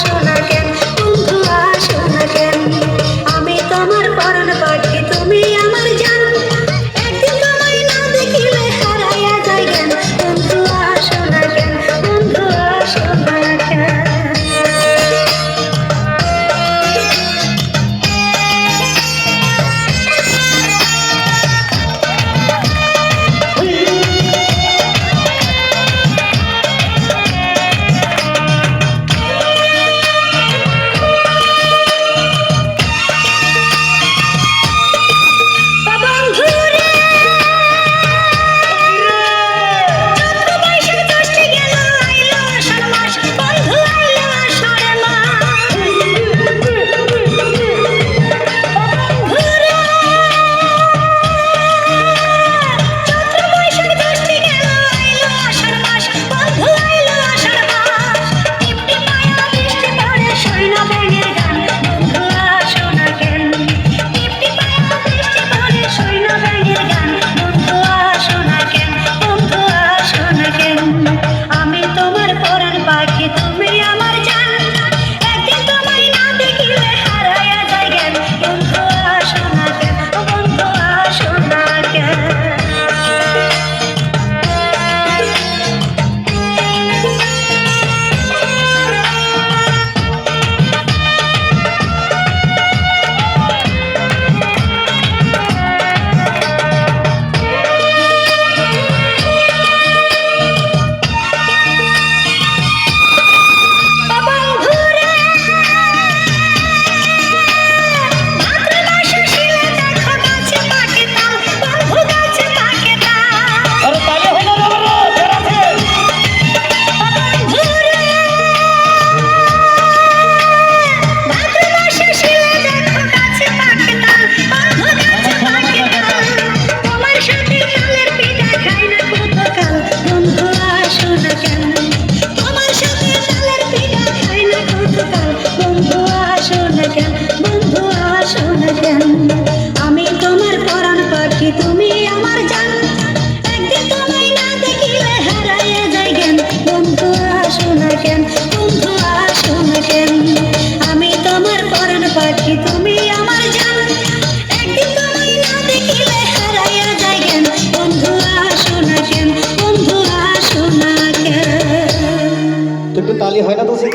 সোনার আমি তোমার পরাণ পাখি, তুমি আমার জান। একদিন তোমায় না দেখিলে আমি তোমার পরাণ পাখি, তুমি আমার জান। একদিন না কেন? বন্ধু, আসো না তালি হয় না তো, সে